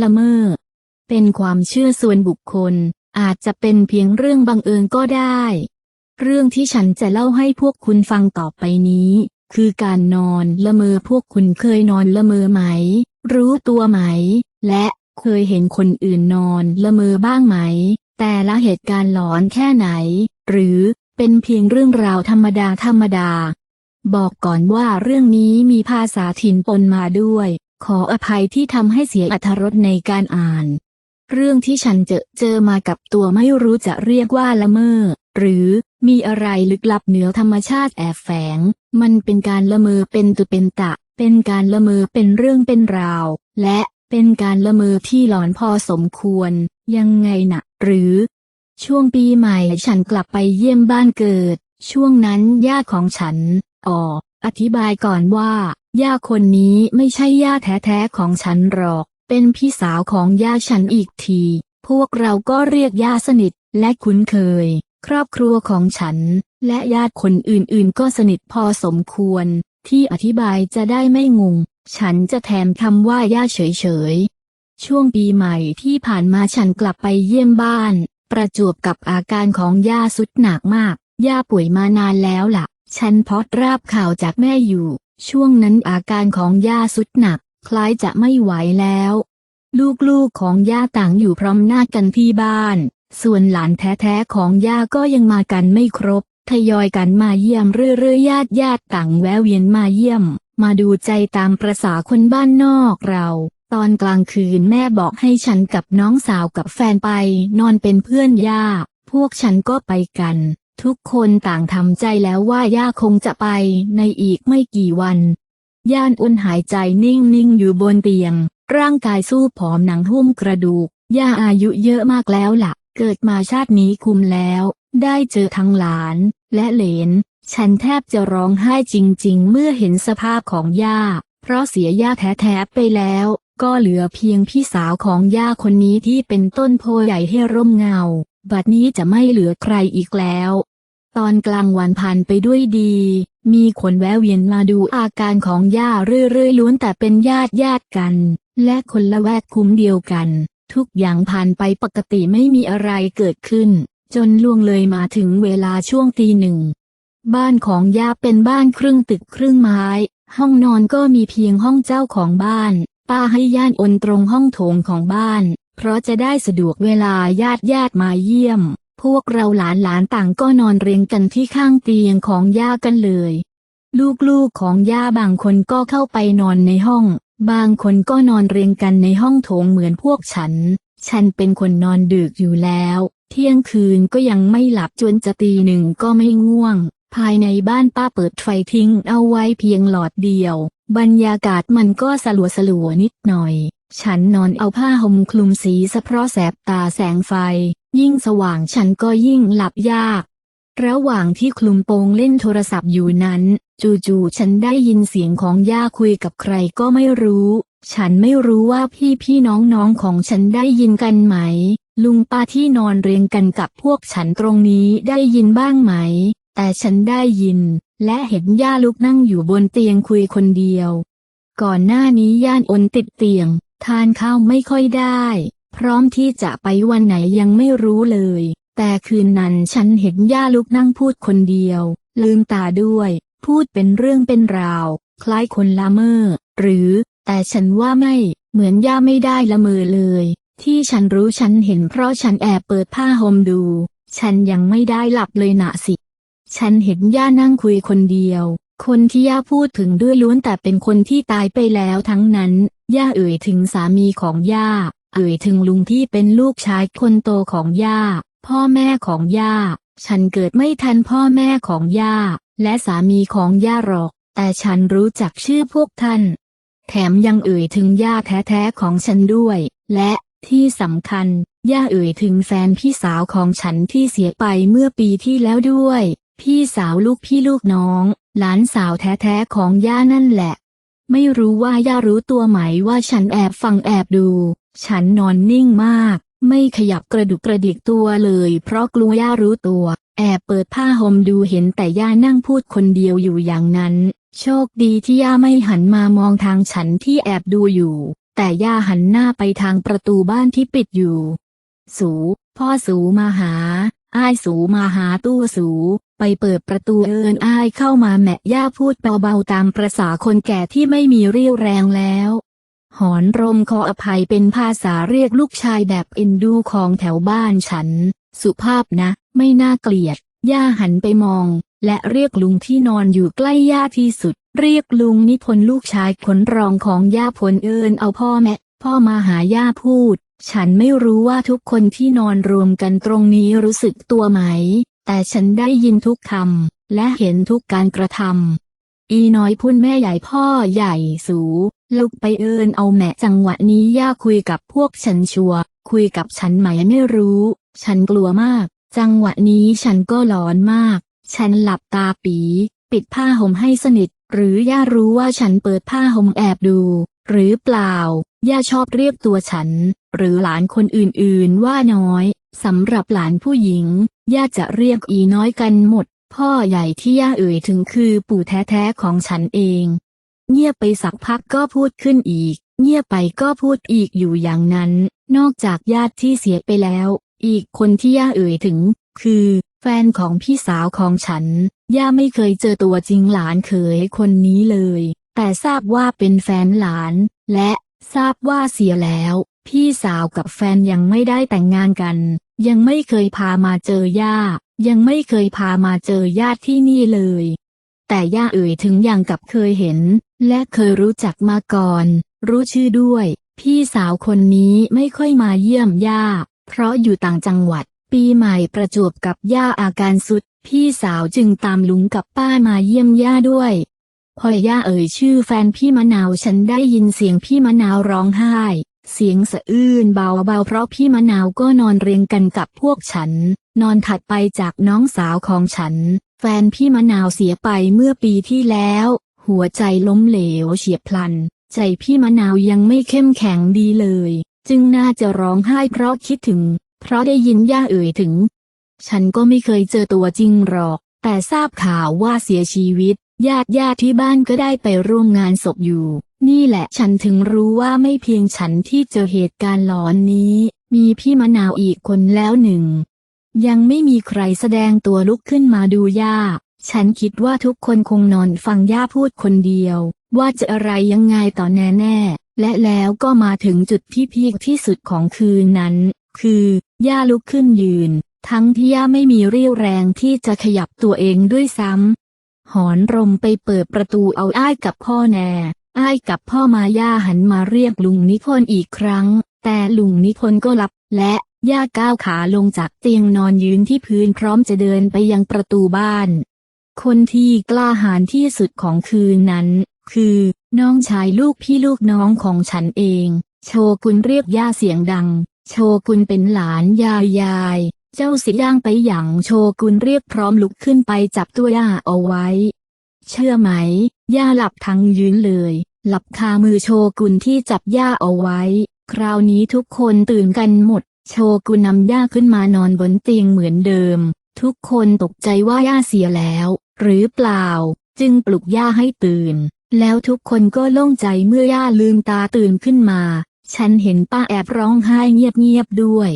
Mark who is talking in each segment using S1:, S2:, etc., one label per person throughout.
S1: ละเมอ เป็นความเชื่อส่วนบุคคล อาจจะเป็นเพียงเรื่องบังเอิญก็ได้ เรื่องที่ฉันจะเล่าให้พวกคุณฟังต่อไปนี้ คือการนอนละเมอพวกคุณเคยนอนละเมอไหม รู้ตัวไหม และเคยเห็นคนอื่นนอนละเมอบ้างไหม แต่ละเหตุการณ์หลอนแค่ไหน หรือเป็นเพียงเรื่องราวธรรมดาธรรมดา บอกก่อนว่าเรื่องนี้มีภาษาถิ่นปนมาด้วย ขออภัยที่ทำให้เสียอรรถรสในการอ่าน เรื่องที่ฉันเจอเจอมากับตัวไม่รู้จะเรียกว่าละเมอ หรือมีอะไรลึกลับเหนือธรรมชาติแอบแฝง มันเป็นการละเมอเป็นตุเป็นตะ เป็นการละเมอเป็นเรื่องเป็นราว และเป็นการละเมอที่หลอนพอสมควร ยังไงนะหรือ ช่วงปีใหม่ฉันกลับไปเยี่ยมบ้านเกิด ช่วงนั้นย่าของฉันอ๋อ อธิบายก่อนว่า ย่าคนนี้ไม่ใช่ย่าแท้ๆของฉันหรอก เป็นพี่สาวของย่าฉันอีกที พวกเราก็เรียกย่าสนิทและคุ้นเคย ครอบครัวของฉัน และญาติคนอื่นๆ ก็สนิทพอสมควร ที่อธิบายจะได้ไม่งง ฉันจะแถมคำว่าย่าเฉยๆ ช่วงปีใหม่ที่ผ่านมาฉันกลับไปเยี่ยมบ้าน ประจวบกับอาการของย่าสุดหนักมาก ย่าป่วยมานานแล้วล่ะ ฉันพอดราบข่าวจากแม่อยู่ ช่วงนั้นอาการของย่าสุดหนัก คล้ายจะไม่ไหวแล้ว ลูกๆของย่าต่างอยู่พร้อมหน้ากันที่บ้าน ส่วนหลานแท้ๆของย่าก็ยังมากันไม่ครบ ทยอยกันมาเยี่ยมเรื่อยๆญาติญาติต่างแวะเวียนมาเยี่ยม มาดูใจตามประษาคนบ้านนอกเราตอนกลางคืนแม่บอกให้ฉันกับน้องสาวกับแฟนไป นอนเป็นเพื่อนย่า พวกฉันก็ไปกัน ทุกคนต่างทำใจแล้วว่าย่าคงจะไปในอีกไม่กี่วัน ย่านอุ่นหายใจนิ่งๆอยู่บนเตียง ร่างกายสู้ผอมหนังหุ้มกระดูก ย่าอายุเยอะมากแล้วล่ะ เกิดมาชาตินี้คุมแล้ว ได้เจอทั้งหลานและเหลน ฉันแทบจะร้องไห้จริง ๆ เมื่อเห็นสภาพของย่า เพราะเสียย่าแท้ๆไปแล้ว ก็เหลือเพียงพี่สาวของย่าคนนี้ที่เป็นต้นโพใหญ่ให้ร่มเงา บัดนี้จะไม่เหลือใครอีกแล้ว ตอนกลางวันผ่านไปด้วยดี มีคนแวะเวียนมาดูอาการของย่าเรื่อยๆล้วนแต่เป็นญาติญาติกัน และคนละแวกคุ้มเดียวกัน ทุกอย่างผ่านไปปกติไม่มีอะไรเกิดขึ้น จนล่วงเลยมาถึงเวลาช่วงตีหนึ่ง บ้านของย่าเป็นบ้านครึ่งตึกครึ่งไม้ ห้องนอนก็มีเพียงห้องเจ้าของบ้าน ป้าให้ย่านอนตรงห้องโถงของบ้าน เพราะจะได้สะดวกเวลาญาติญาติมาเยี่ยม พวกเราหลานหลานต่างก็นอนเรียงกันที่ข้างเตียงของย่ากันเลย ลูกๆของย่าบางคนก็เข้าไปนอนในห้อง บางคนก็นอนเรียงกันในห้องโถงเหมือนพวกฉัน ฉันเป็นคนนอนดึกอยู่แล้ว เที่ยงคืนก็ยังไม่หลับจนจะตีหนึ่งก็ไม่ง่วง ภายในบ้านป้าเปิดไฟทิ้งเอาไว้เพียงหลอดเดียว บรรยากาศมันก็สลัวสลัวนิดหน่อย ฉันนอนเอาผ้าห่มคลุมสีสะเพราะแสบตาแสงไฟ ยิ่งสว่างฉันก็ยิ่งหลับยาก ระหว่างที่คลุมโปงเล่นโทรศัพท์อยู่นั้น จู่ๆฉันได้ยินเสียงของย่าคุยกับใครก็ไม่รู้ ฉันไม่รู้ว่าพี่พี่น้องน้องของฉันได้ยินกันไหม ลุงป้าที่นอนเรียงกันกับพวกฉันตรงนี้ได้ยินบ้างไหม แต่ฉันได้ยิน และเห็นย่าลุกนั่งอยู่บนเตียงคุยคนเดียว ก่อนหน้านี้ย่านอนติดเตียง ทานข้าวไม่ค่อยได้ พร้อมที่จะไปวันไหนยังไม่รู้เลย แต่คืนนั้นฉันเห็นย่าลุกนั่งพูดคนเดียว ลืมตาด้วย พูดเป็นเรื่องเป็นราว คล้ายคนละเมอ หรือ แต่ฉันว่าไม่ เหมือนย่าไม่ได้ละเมอเลย ที่ฉันรู้ฉันเห็นเพราะฉันแอบเปิดผ้าห่มดู ฉันยังไม่ได้หลับเลยนะสิ ฉันเห็นย่านั่งคุยคนเดียวคนที่ย่าพูดถึงด้วยล้วนแต่เป็นคนที่ตายไปแล้วทั้งนั้น ย่าเอ่ยถึงสามีของย่า เอ่ยถึงลุงที่เป็นลูกชายคนโตของย่า พ่อแม่ของย่า ฉันเกิดไม่ทันพ่อแม่ของย่า และสามีของย่าหรอก แต่ฉันรู้จักชื่อพวกท่าน แถมยังเอ่ยถึงย่าแท้ๆของฉันด้วย และที่สำคัญ ย่าเอ่ยถึงแฟนพี่สาวของฉันที่เสียไปเมื่อปีที่แล้วด้วย พี่สาวลูกพี่ลูกน้อง หลานสาวแท้ๆของย่านั่นแหละ ไม่รู้ว่าย่ารู้ตัวไหมว่าฉันแอบฟังแอบดู ฉันนอนนิ่งมาก ไม่ขยับกระดุกกระดิกตัวเลย เพราะกลัวย่ารู้ตัว แอบเปิดผ้าห่มดูเห็นแต่ย่านั่งพูดคนเดียวอยู่อย่างนั้น โชคดีที่ย่าไม่หันมามองทางฉันที่แอบดูอยู่ แต่ย่าหันหน้าไปทางประตูบ้านที่ปิดอยู่ สู พ่อสูมาหา อ้ายสูมาหาตู้สู ไปเปิดประตูเอินอ้ายเข้ามาแม่ย่าพูดเบาๆตามประษาคนแก่ที่ไม่มีเรี่ยวแรงแล้ว หอนรมขออภัยเป็นภาษาเรียกลูกชายแบบเอ็นดูของแถวบ้านฉัน สุภาพนะ ไม่น่าเกลียด ย่าหันไปมอง และเรียกลุงที่นอนอยู่ใกล้ย่าที่สุด เรียกลุงนิพนธ์ลูกชายคนรองของย่าพลเอินเอาพ่อแม่พ่อมาหาย่าพูด ฉันไม่รู้ว่าทุกคนที่นอนรวมกันตรงนี้รู้สึกตัวไหม แต่ฉันได้ยินทุกคำ และเห็นทุกการกระทำ อีน้อยพุ่นแม่ใหญ่พ่อใหญ่สู ลุกไปเอินเอาแม่จังหวะนี้ย่าคุยกับพวกฉันชัว คุยกับฉันไหมไม่รู้ ฉันกลัวมาก จังหวะนี้ฉันก็หลอนมาก ฉันหลับตาปี ปิดผ้าห่มให้สนิท หรือย่ารู้ว่าฉันเปิดผ้าห่มแอบดู หรือเปล่า ย่าชอบเรียกตัวฉัน หรือหลานคนอื่นๆว่าน้อยสำหรับหลานผู้หญิง ย่าจะเรียกอีน้อยกันหมด พ่อใหญ่ที่ย่าเอ่ยถึงคือปู่แท้ๆของฉันเอง เงียบไปสักพักก็พูดขึ้นอีก เงียบไปก็พูดอีกอยู่อย่างนั้น นอกจากญาติที่เสียไปแล้ว อีกคนที่ย่าเอ่ยถึง คือ แฟนของพี่สาวของฉัน ย่าไม่เคยเจอตัวจริงหลานเขยคนนี้เลย แต่ทราบว่าเป็นแฟนหลาน และทราบว่าเสียแล้ว พี่สาวกับแฟนยังไม่ได้แต่งงานกัน ยังไม่เคยพามาเจอย่า ยังไม่เคยพามาเจอญาติที่นี่เลย แต่ย่าเอ่ยถึงอย่างกับเคยเห็น และเคยรู้จักมาก่อน รู้ชื่อด้วย พี่สาวคนนี้ไม่ค่อยมาเยี่ยมย่า เพราะอยู่ต่างจังหวัด ปีใหม่ประจวบกับย่าอาการสุด พี่สาวจึงตามลุงกับป้ามาเยี่ยมย่าด้วย พอย่าเอ่ยชื่อแฟนพี่มะนาวฉันได้ยินเสียงพี่มะนาวร้องไห้ เสียงสะอื้นเบาๆเพราะพี่มะนาวก็นอนเรียงกันกับพวกฉัน นอนถัดไปจากน้องสาวของฉัน แฟนพี่มะนาวเสียไปเมื่อปีที่แล้ว หัวใจล้มเหลวเฉียบพลัน ใจพี่มะนาวยังไม่เข้มแข็งดีเลย จึงน่าจะร้องไห้เพราะคิดถึง เพราะได้ยินย่าเอ่ยถึง ฉันก็ไม่เคยเจอตัวจริงหรอก แต่ทราบข่าวว่าเสียชีวิต ญาติญาติที่บ้านก็ได้ไปร่วมงานศพอยู่ นี่แหละฉันถึงรู้ว่าไม่เพียงฉันที่เจอเหตุการณ์หลอนนี้ มีพี่มะนาวอีกคนแล้วหนึ่ง ยังไม่มีใครแสดงตัวลุกขึ้นมาดูย่า ฉันคิดว่าทุกคนคงนอนฟังย่าพูดคนเดียว ว่าจะอะไรยังไงต่อแน่แน่และแล้วก็มาถึงจุดที่พีคที่สุดของคืนนั้น คือย่าลุกขึ้นยืน ทั้งที่ย่าไม่มีเรี่ยวแรงที่จะขยับตัวเองด้วยซ้ำหอนรมไปเปิดประตูเอาอ้ายกับพ่อแน่ อ้ายกับพ่อมาย่าหันมาเรียกลุงนิพนธ์อีกครั้ง แต่ลุงนิพนธ์ก็หลับ และย่าก้าวขาลงจากเตียงนอนยืนที่พื้นพร้อมจะเดินไปยังประตูบ้าน คนที่กล้าหาญที่สุดของคืนนั้น คือ น้องชายลูกพี่ลูกน้องของฉันเอง โชกุนเรียกย่าเสียงดัง โชกุนเป็นหลานยายยาย เจ้าสิย่างไปอย่างโชกุนเรียกพร้อมลุกขึ้นไปจับตัวย่าเอาไว้ เชื่อไหม ย่าหลับทั้งยืนเลย หลับคามือโชกุนที่จับย่าเอาไว้ คราวนี้ทุกคนตื่นกันหมด โชกุนนำย่าขึ้นมานอนบนเตียงเหมือนเดิม ทุกคนตกใจว่าย่าเสียแล้ว หรือเปล่า จึงปลุกย่าให้ตื่น แล้วทุกคนก็โล่งใจเมื่อย่าลืมตาตื่นขึ้นมา ฉันเห็นป้าแอบร้องไห้เงียบๆด้วย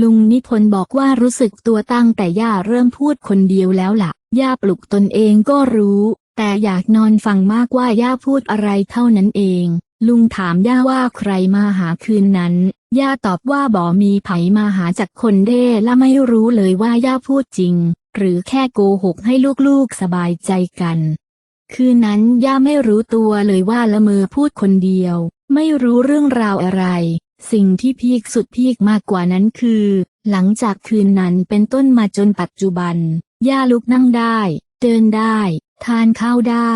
S1: ลุงนิพนธ์บอกว่ารู้สึกตัวตั้งแต่ย่าเริ่มพูดคนเดียวแล้วล่ะ ย่าปลุกตนเองก็รู้ แต่อยากนอนฟังมากว่าย่าพูดอะไรเท่านั้นเอง ลุงถามย่าว่าใครมาหาคืนนั้น ย่าตอบว่าบ่มีไผมาหาจากคนเด้และไม่รู้เลยว่าย่าพูดจริง หรือแค่โกหกให้ลูกๆสบายใจกัน คืนนั้นย่าไม่รู้ตัวเลยว่าละเมอพูดคนเดียว ไม่รู้เรื่องราวอะไร สิ่งที่พีคสุดพีคมากกว่านั้นคือ หลังจากคืนนั้นเป็นต้นมาจนปัจจุบัน ย่าลุกนั่งได้ เดินได้ ทานข้าวได้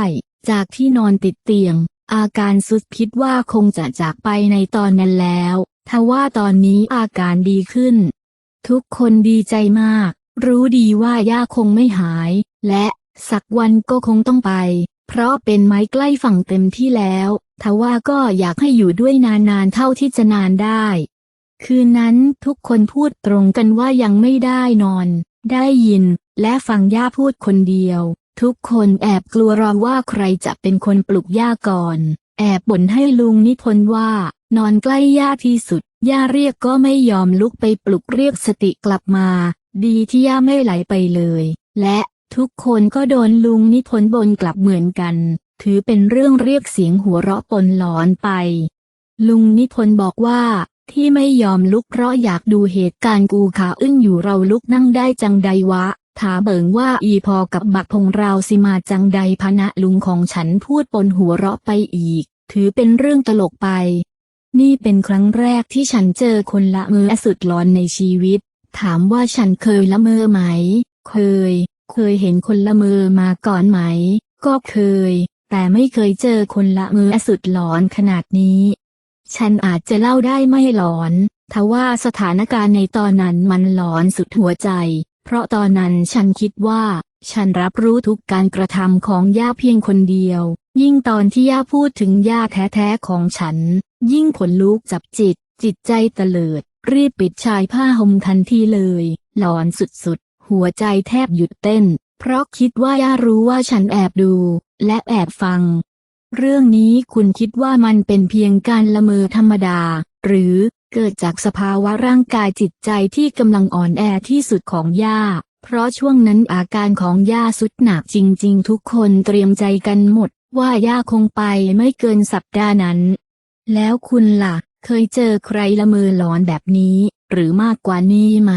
S1: จากที่นอนติดเตียง อาการสุดคิดว่าคงจะจากไปในตอนนั้นแล้วทว่าตอนนี้อาการดีขึ้น ทุกคนดีใจมาก รู้ดีว่าย่าคงไม่หาย และสักวันก็คงต้องไป เพราะเป็นไม้ใกล้ฝั่งเต็มที่แล้วทว่าก็อยากให้อยู่ด้วยนานๆเท่าที่จะนานได้ คืนนั้นทุกคนพูดตรงกันว่ายังไม่ได้นอน ได้ยิน และฟังย่าพูดคนเดียว ทุกคนแอบกลัวรอว่าใครจะเป็นคนปลุกย่าก่อน แอบบ่นให้ลุงนิพนธ์ว่า นอนใกล้ย่าที่สุด ย่าเรียกก็ไม่ยอมลุกไปปลุกเรียกสติกลับมา ดีที่ย่าไม่ไหลไปเลย และทุกคนก็โดนลุงนิพนธ์บนกลับเหมือนกัน ถือเป็นเรื่องเรียกเสียงหัวเราะปนหลอนไป ลุงนิพนธ์บอกว่าที่ไม่ยอมลุกเพราะอยากดูเหตุการณ์กูขาอึ้งอยู่เราลุกนั่งได้จังใดวะ ถาเบิงว่าอีพอกับบักพงเราสิมาจังใดพนะลุงของฉันพูดปนหัวเราะไปอีก ถือเป็นเรื่องตลกไป นี่เป็นครั้งแรกที่ฉันเจอคนละเมอสุดหลอนในชีวิต ถามว่าฉันเคยละเมอไหม เคย เคยเห็นคนละเมอมาก่อนไหม ก็เคย แต่ไม่เคยเจอคนละเมอสุดหลอนขนาดนี้ ฉันอาจจะเล่าได้ไม่หลอนทว่าสถานการณ์ในตอนนั้นมันหลอนสุดหัวใจ เพราะตอนนั้นฉันคิดว่า ฉันรับรู้ทุกการกระทำของย่าเพียงคนเดียว ยิ่งตอนที่ย่าพูดถึงย่าแท้ๆของฉัน ยิ่งขนลุกจับจิต จิตใจเตลิด รีบปิดชายผ้าห่มทันทีเลย หลอนสุดๆ หัวใจแทบหยุดเต้น เพราะคิดว่าย่ารู้ว่าฉันแอบดู และแอบฟัง เรื่องนี้คุณคิดว่ามันเป็นเพียงการละเมอธรรมดา หรือ เกิดจากสภาวะร่างกายจิตใจที่กำลังอ่อนแอที่สุดของย่า เพราะช่วงนั้นอาการของย่าสุดหนักจริง ๆ ทุกคนเตรียมใจกันหมด ว่าย่าคงไปไม่เกินสัปดาห์นั้น แล้วคุณล่ะ เคยเจอใครละเมอหลอนแบบนี้ หรือมากกว่านี้ไหม